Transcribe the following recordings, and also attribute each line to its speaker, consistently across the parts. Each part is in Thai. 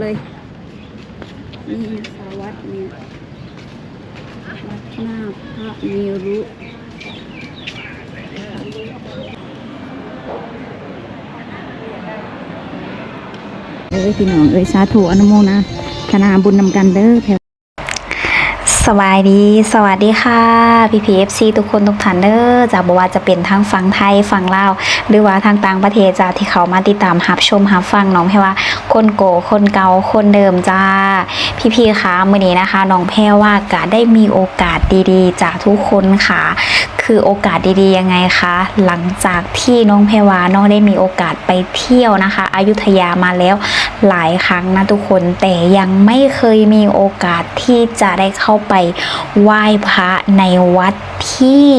Speaker 1: เลยนี่นะคะวัดเนี่ยวัดหน้าพระเมรุเอ้ยพี่น้องเอ้ยสาธุอนุโมนะธนาบุญนำกันเด้อแพร
Speaker 2: สวัสดี สวัสดีค่ะพี่พีเอฟซีทุกคนทุกท่านเด้อจากบว่าจะเป็นทั้งฝั่งไทยฝั่งลาวหรือว่าทางต่างประเทศจ้าที่เขามาติดตามหับชมหับฟังน้องแพรว่า คนโกคนเก่าคนเดิมจ้า พี่พีคะมื่อนี้นะคะ น้องแพรว่ากะได้มีโอกาสดีๆจากทุกคนค่ะ คือโอกาสดีๆยังไงคะ หลังจากที่น้องแพวาน้องได้มีโอกาสไปเที่ยวนะคะ อยุทยามาแล้วหลายครั้งนะทุกคนแต่ยังไม่เคยมีโอกาสที่จะได้เข้าไปไหว้พระในวัดที่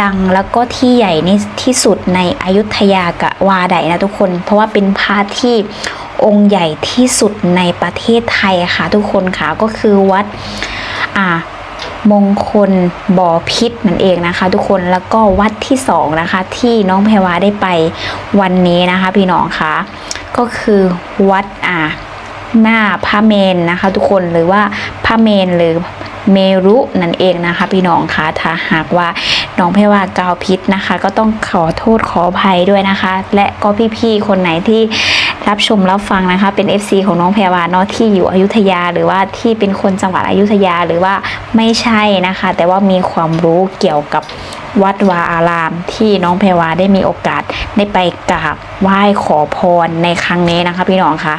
Speaker 2: ดังแล้วก็ที่ใหญ่ในที่สุดในอยุธยากะวาไดนะทุกคน เพราะว่าเป็นพระที่องค์ใหญ่ที่สุดในประเทศไทยค่ะ ทุกคนค่ะก็คือวัดอ่า มงคลบ่อพิษนั่นเองนะคะ ทุกคนแล้วก็วัดที่สองนะคะที่น้องแพรวาได้ไปวันนี้นะคะ พี่น้องคะก็คือวัดอ่าหน้าพระเมนนะคะ ทุกคนหรือว่าพระเมนหรือเมรุนั่นเองนะคะ พี่น้องคะถ้าหากว่าน้องแพรวากาวพิษนะคะ ก็ต้องขอโทษขออภัยด้วยนะคะ และก็พี่ๆคนไหนที่ รับชมรับฟังนะคะ เป็น FC ของน้องแพรวาเนาะที่อยู่อยุธยาหรือว่าที่เป็นคนจังหวัดอยุธยาหรือว่าไม่ใช่นะคะ แต่ว่ามีความรู้เกี่ยวกับวัดวาอาราม ที่น้องแพรวาได้มีโอกาสได้ไปกราบไหว้ขอพรในครั้งนี้นะคะ พี่น้องคะ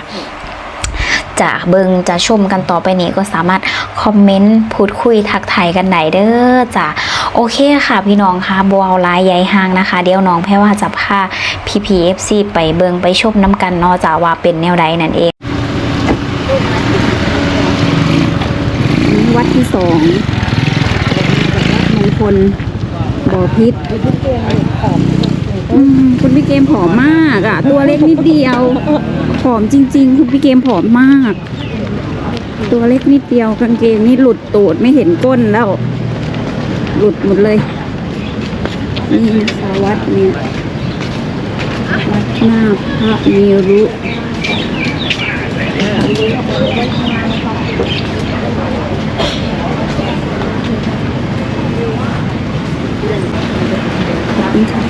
Speaker 2: จะเบิงจะชมกันต่อไปนี้ก็สามารถคอมเมนต์พูดคุยทักทายกันไหนเด้อจ้ะโอเคค่ะพี่น้องค่ะบัวลายใหญ่ห่างนะคะ เดี๋ยวน้องแพ่ว่าจะพาพีพีเอฟซีไปเบิงไปชมน้ำกันเนอกจาว่าเป็นแนวใดนั่นเอง
Speaker 1: นี่วัดที่สองมงคลบ่อพิษคุณพี่เกมผอมมากอะตัวเล็กนิดเดียว ผอมจริง ๆ คุณพี่เกมผอมมาก ตัวเล็กนิดเดียวกางเกงนี่หลุดตูดไม่เห็นก้นแล้ว หลุดหมดเลย นี่นะคะวัสดเนี่ยวัดหน้าพระเมรุนี่ค่ะ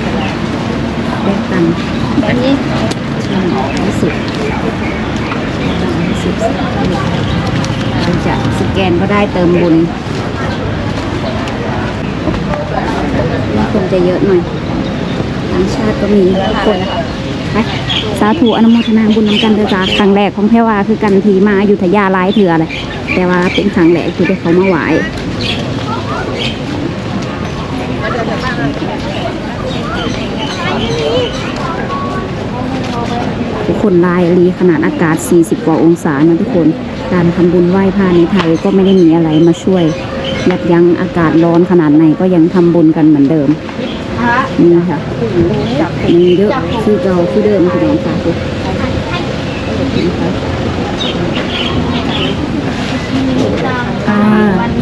Speaker 1: ได้ตังค์อันนี้ ช่างรู้สึกรู้สึกเราจะสแกนก็ได้เติมบุญนี่คนจะเยอะหน่อยต่างชาติก็มีทุกคนไปสาธุอนุโมทนาบุญนำกันเด้อจ้าครั้งแรกของแพรว่าคือกันทีมาอยุธยาหลายเถื่อเลยแต่ว่าเป็นครั้งแรกที่ได้เขามาไหว้ ทุกคนลายรีขนาดอากาศ 40 กว่าองศานะทุกคน การทำบุญไหว้พระในไทยก็ไม่ได้มีอะไรมาช่วยยับยั้งอากาศร้อนขนาดไหนก็ยังทำบุญกันเหมือนเดิมนี่ค่ะมีเยอะคือเราคือเดิมคือเดิมค่ะอ่า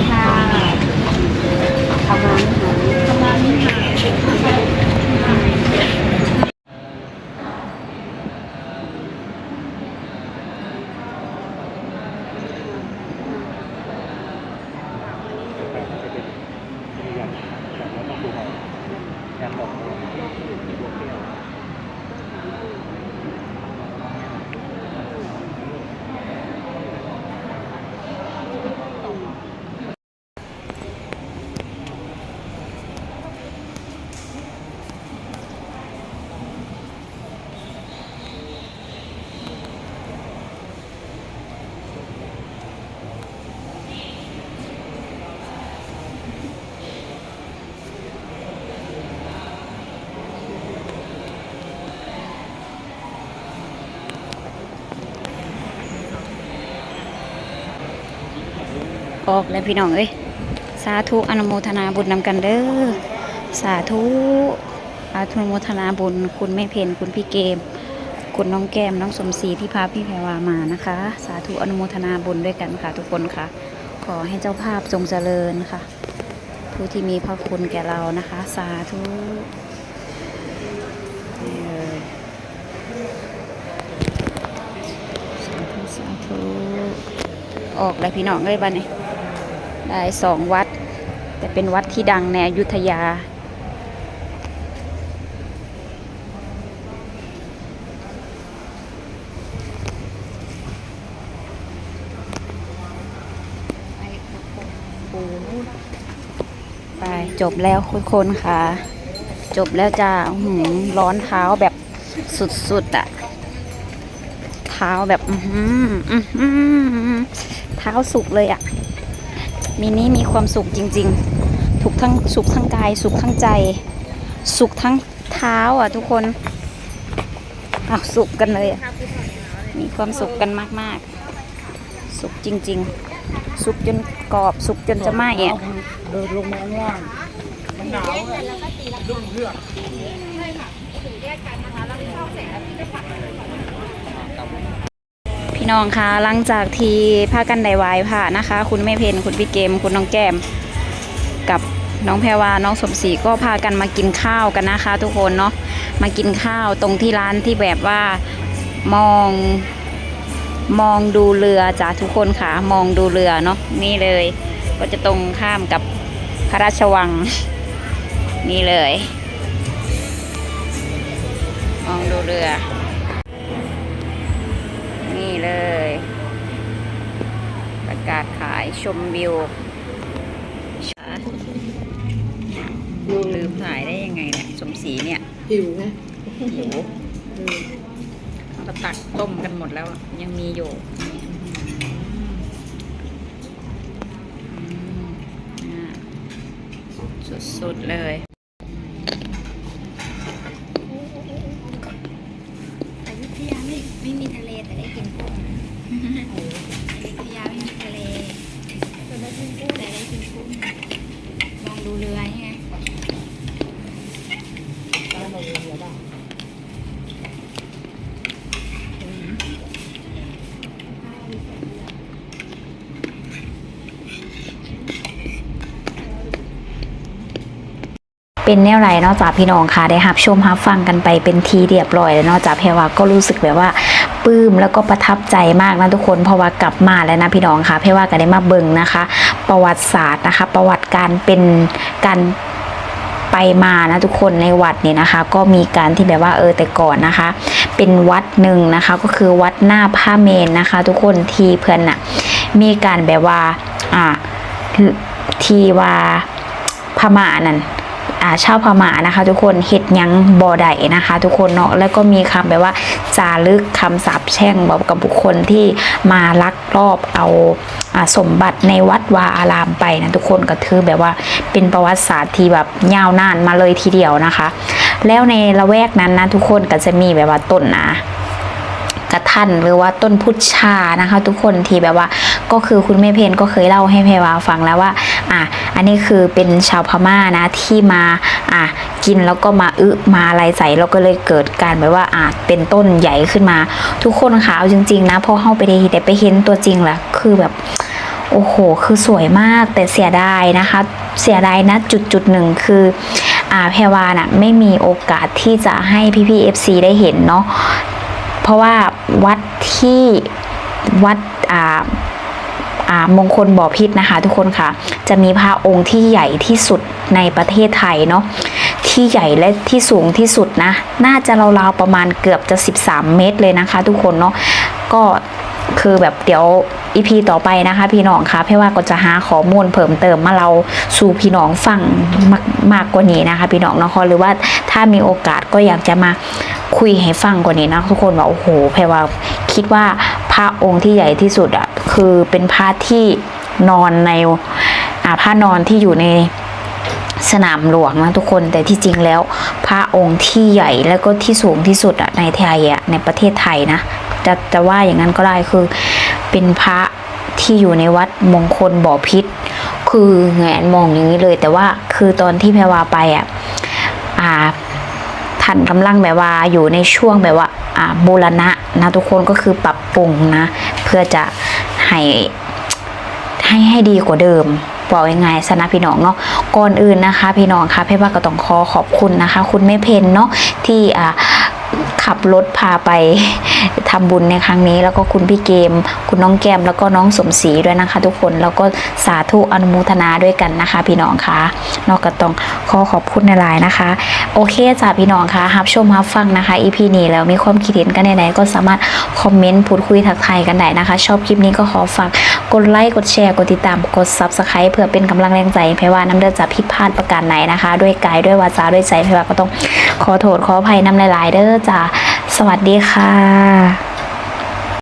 Speaker 1: ออกแล้วพี่น้องเอ้ยสาธุอนุโมทนาบุญนำกันเด้อสาธุอนุโมทนาบุญ คุณแม่เพนคุณพี่เกม คุณน้องแก้มน้องสมศรีที่พาพี่แพรวามานะคะ สาธุอนุโมทนาบุญด้วยกันค่ะ ทุกคนค่ะ ขอให้เจ้าภาพทรงเจริญค่ะ ผู้ที่มีพระคุณแก่เรานะคะ สาธุนี่เลยสาธุสาธุธุออกเลยพี่น้องเลยบ้านนี้ ได้สองวัด แต่เป็นวัดที่ดังในอยุธยา ไปจบแล้วคุณคนค่ะ จบแล้วจ้าหือร้อนเท้าแบบสุดๆอะเท้าแบบ อื้อหืออื้อหือเท้าสุกเลยอะ มินี้มีความสุขจริง ๆ ถูกทั้งสุขทั้งกาย สุขทั้งใจ สุขทั้งเท้าอะทุกคนอ้าวสุขกันเลยอะมีความสุขกันมากๆ สุขจริง ๆ สุขจนกรอบ สุขจนจะไหม้อะ
Speaker 3: เดินลงมาข้างล่างมันหนาวไงลุกเลือด
Speaker 1: พี่ น้องคะหลังจากที่พากันได้ไหวผ่านะคะ คุณแม่เพนคุณพี่เกม คุณน้องแก้ม กับน้องแพรวาน้องสมศรีก็พากันมากินข้าวกันนะคะ ทุกคนเนาะมากินข้าวตรงที่ร้านที่แบบว่ามองมองดูเรือจ้ะทุกคนค่ะ มองดูเรือเนาะนี่เลย ก็จะตรงข้ามกับพระราชวัง นี่เลย มองดูเรือ เลย ประกาศขายชมวิวลืมถ่ายได้ยังไงเนี่ยสมศรีเนี่ย
Speaker 3: หิวไง
Speaker 1: หิวเราตักต้มกันหมดแล้วอะยังมีอยู่นี่อืมอ่าสุดๆเลย
Speaker 2: อยุธยาไม่ไม่มีทะเลแต่ได้กินกุ้งอยุธยาไม่มีทะเลแต่ได้กินกุ้งแต่ได้กินกุ้งมองดูเรือนี่ไง เป็นแนวไรเนอกจากพี่น้องค่ะได้รับชมรับฟังกันไปเป็นทีเรียบร้อยแล้วเนอกจากเพรว่าก็รู้สึกแบบว่าปลื้มแล้วก็ประทับใจมากนะทุกคนเพราะว่ากลับมาแล้วนะพี่น้องค่ะเพรว่าก็ได้มาเบิ่งนะคะ ประวัติศาสตร์นะคะ ประวัติการเป็นการไปมานะทุกคนในวัดเนี่ยนะคะ ก็มีการที่แบบว่าเออแต่ก่อนนะคะ เป็นวัดหนึ่งนะคะ ก็คือวัดหน้าผ้าเมนนะคะ ทุกคนทีเพื่อนน่ะมีการแบบว่าอ่าทีว่าพม่านั่น อ่าชาวพม่านะคะ ทุกคนเฮ็ดยังบอใดนะคะ ทุกคนเนาะแล้วก็มีคำแบบว่าจารึกคำสาปแช่งบอกกับบุคคลที่มาลักลอบเอาสมบัติในวัดวาอารามไปนะทุกคนก็ถือแบบว่าเป็นประวัติศาสตร์ที่แบบยาวนานมาเลยทีเดียวนะคะ แล้วในละแวกนั้นนะทุกคนก็จะมีแบบว่าต้นนะกระทันหรือว่าต้นพุทชานะคะ ทุกคนที่แบบว่าก็คือคุณแม่เพนก็เคยเล่าให้เพวาฟังแล้วว่า อะอันนี้คือเป็นชาวพม่านะที่มาอะกินแล้วก็มาอึมาอะไรใส่แล้วก็เลยเกิดการแบบว่าอะเป็นต้นใหญ่ขึ้นมา ทุกคนค่ะเอาจริง ๆ นะพอเข้าไปได้แต่ไปเห็นตัวจริงแหละคือแบบโอ้โห คือสวยมากแต่เสียดายนะคะ เสียดายนะจุดจุดหนึ่งคืออ่าแพรวาน่ะไม่มีโอกาสที่จะให้พี่พี่เอฟซีได้เห็นเนาะเพราะว่าวัดที่วัดอ่าอ่า มงคลบ่อพิษนะคะ ทุกคนค่ะ จะมีพระองค์ที่ใหญ่ที่สุดในประเทศไทยเนาะที่ใหญ่และที่สูงที่สุดนะ น่าจะราวๆประมาณเกือบจะ 13 เมตรเลยนะคะ ทุกคนเนาะก็คือแบบเดี๋ยวอีพีต่อไปนะคะ พี่น้องคะเพราะว่าก็จะหาข้อมูลเพิ่มเติมมาเราสู่พี่น้องฟังมากมากกว่านี้นะคะ พี่น้องเนาะหรือว่าถ้ามีโอกาสก็อยากจะมาคุยให้ฟังกว่านี้นะทุกคนว่าโอ้โหแพรว่าคิดว่า ระองค์ที่ใหญ่ที่สุดอะคือเป็นพระที่นอนในอ่าพระนอนที่อยู่ในสนามหลวงนะทุกคนแต่ที่จริงแล้วพระองค์ที่ใหญ่แล้วก็ที่สูงที่สุดอะในไทยอะในประเทศไทยนะจะจะว่าอย่างนั้นก็ได้คือเป็นพระที่อยู่ในวัดมงคลบ่อพิษ คือแงนมองอย่างนี้เลย แต่ว่าคือตอนที่แพรวาไปอะอ่า ท่านกำลังแบบว่าอยู่ในช่วงแบบว่าอ่าบูรณะนะทุกคนก็คือปรับปรุงนะ เพื่อจะให้ให้ให้ดีกว่าเดิมบอกยังไงสนะพี่น้องเนาะก่อนอื่นนะคะ พี่น้องคะเพ่ว่าก็ต้องขอขอบคุณนะคะ คุณแม่เพนเนาะที่อ่า ขับรถพาไปทำบุญในครั้งนี้ แล้วก็คุณพี่เกม คุณน้องแก้มแล้วก็น้องสมศรีด้วยนะคะ ทุกคนแล้วก็สาธุอนุโมทนาด้วยกันนะคะ พี่น้องคะนอกก็ต้องขอขอบคุณในไลน์นะคะ โอเคจ้าพี่น้องคะรับชมรับฟังนะคะ EP นี้แล้วมีความคิดเห็นกันใดๆก็สามารถคอมเมนต์พูดคุยทักทายกันได้นะคะ ชอบคลิปนี้ก็ขอฝาก กดไลค์ กดแชร์ กดติดตาม กด Subscribe เพื่อเป็นกำลังแรงใจเพว่าน้ำเดือดจะผิดพลาดประการไหนนะคะ ด้วยกายด้วยวาจาด้วยใจเพว่าก็ต้องขอโทษขออภัยน้ำหลายๆเด้อจ้าสวัสดีค่ะ